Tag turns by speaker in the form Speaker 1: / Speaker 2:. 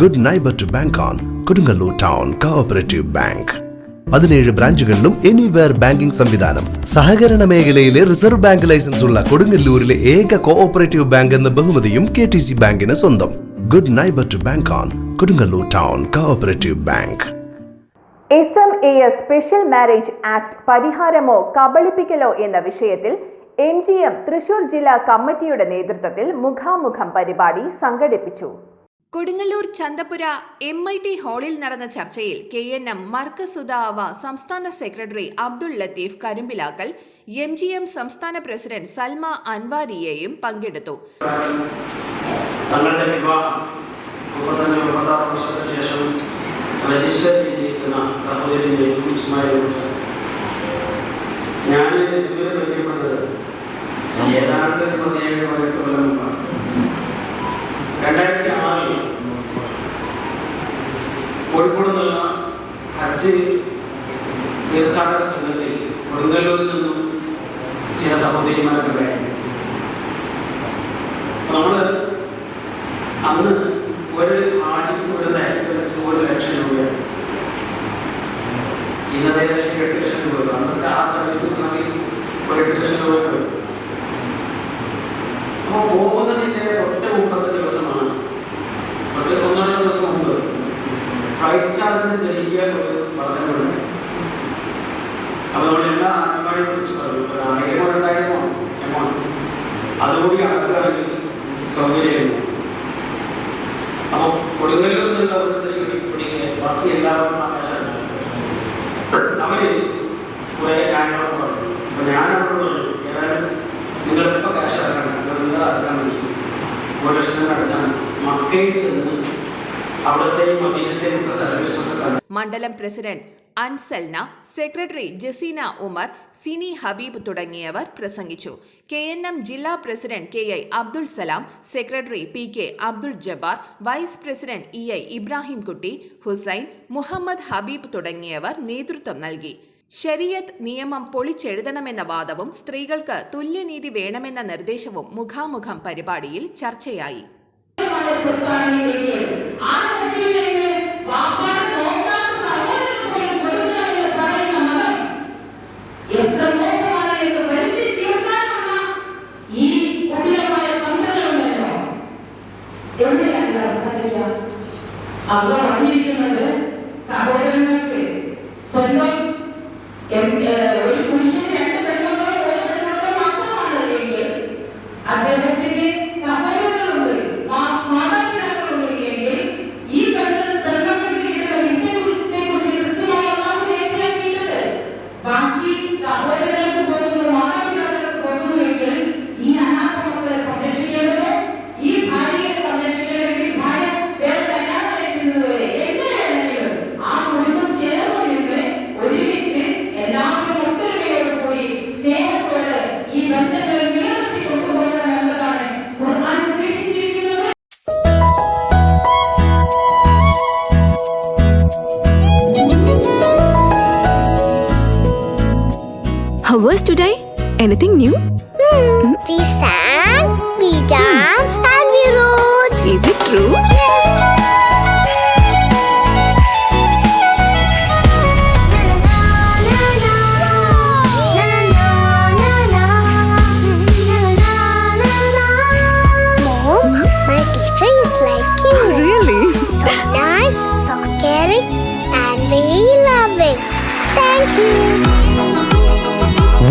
Speaker 1: Good neighbour to bank on Kodungallur town cooperative bank പതിനേഴ് ബ്രാഞ്ചുകളിലും anywhere banking സംവിധാനം. സഹകരണ മേഖലയിലെ റിസർവ് ബാങ്ക് ലൈസൻസ് ഉള്ള കൊടുങ്ങല്ലൂരിലെ ഏക കോഓപ്പറേറ്റീവ് ബാങ്ക് എന്ന ബഹുമതിയും കെ ടി സി ബാങ്കിന് സ്വന്തം. Good neighbour to bank on Kodungallur town cooperative bank
Speaker 2: S M A S special marriage act പരിഹാരമോ കബളിപ്പിക്കലോ എന്ന വിഷയത്തിൽ എം ജി എം തൃശൂർ ജില്ലാ കമ്മിറ്റിയുടെ നേതൃത്വത്തിൽ മുഖാമുഖം പരിപാടി സംഘടിപ്പിച്ചു.
Speaker 3: Kodungallur Chanthapura M I T ഹാളിൽ നടന്ന ചർച്ചയിൽ കെ എൻ എം മർക്കസുദാവ സംസ്ഥാന secretary Abdul Latheef Karumbilakkal M G M സംസ്ഥാന പ്രസിഡന്റ് സൽമ അൻവാരിയെയും പങ്കെടുത്തു.
Speaker 4: തങ്ങളുടെ വിവാഹം ശേഷം രജിസ്റ്റർ ഹജ്ജ് തീർത്ഥാടക സംഘത്തിൽ കൊടുങ്ങല്ലൂരിൽ നിന്നും ചില സഹോദരിമാരൊക്കെ ഉണ്ടായിരുന്നു നമ്മൾ അന്ന് ഒരു ആഴ്ചക്ക് ഒരു എക്സ്പെൻസ് ഒരു ലക്ഷം രൂപയാണ് ഇന്നത്തെ ലക്ഷം എട്ട് ലക്ഷം രൂപ അന്നത്തെ ആ സർവീസ് ഉണ്ടെങ്കിൽ ഒരു എട്ട് ലക്ഷം രൂപ വരും അപ്പോൾ പോകുന്നതിന്റെ ഒറ്റ മുമ്പത്തെ ദിവസമാണ്. ഒരു ഒന്നോ രണ്ടോ ദിവസം മുമ്പ്. ഫ്ലൈറ്റ് ചാർജിന് ചെറിയ ഒരു വർധനമുണ്ട് അപ്പോൾ നമ്മൾ എല്ലാ ആറ്റുമാരെയും കുറിച്ച് പറഞ്ഞു ഒരു ആയിരമോ രണ്ടായിരമോ എമൗണ്ട് അതുകൂടി അടക്കുകയാണെങ്കിൽ സൗകര്യമായിരുന്നു അപ്പോൾ കൊടുങ്ങല്ലൂർ നിന്നുള്ള ഒരു സ്ത്രീ പിടിക്കുക ബാക്കി എല്ലാവർക്കും ആകാശമാണ് അവർ കുറെ കാര്യങ്ങളൊക്കെ പറഞ്ഞു. അപ്പൊ ഞാൻ അവരോട് പറഞ്ഞു ഏതായാലും നിങ്ങളിപ്പോ കാശ് അടക്കണം. നിങ്ങൾ അടച്ചാൽ മതി? ഒരു ലക്ഷം അടച്ചാൽ മക്കയിൽ ചെന്ന് അവിടത്തെയും മദീനത്തെയും ഒക്കെ സർവീസ് ഒക്കെ കണ്ടു
Speaker 3: മണ്ഡലം പ്രസിഡന്റ് അൻസൽന സെക്രട്ടറി ജസീന ഉമർ സിനി ഹബീബ് തുടങ്ങിയവർ പ്രസംഗിച്ചു. കെ എൻ എം ജില്ലാ president K I Abdul Salam secretary P K Abdul Jabbar vice president E I Ibrahimkutty Hussain Muhammad Habeeb തുടങ്ങിയവർ നേതൃത്വം നൽകി. ശരിയത്ത് നിയമം പൊളിച്ചെഴുതണമെന്ന വാദവും സ്ത്രീകൾക്ക് തുല്യനീതി വേണമെന്ന നിർദ്ദേശവും മുഖാമുഖം പരിപാടിയിൽ ചർച്ചയായി.
Speaker 5: അവ പറഞ്ഞിരിക്കുന്നത് സഹോദരങ്ങൾക്ക് സ്വന്തം
Speaker 6: How was today? Anything new? Hmm.
Speaker 7: We sang, we danced, and we wrote.
Speaker 6: Is it true?
Speaker 7: Yes. Mom, my teacher is like you.
Speaker 6: Oh, really?
Speaker 7: So nice, so caring, and very loving. Thank you.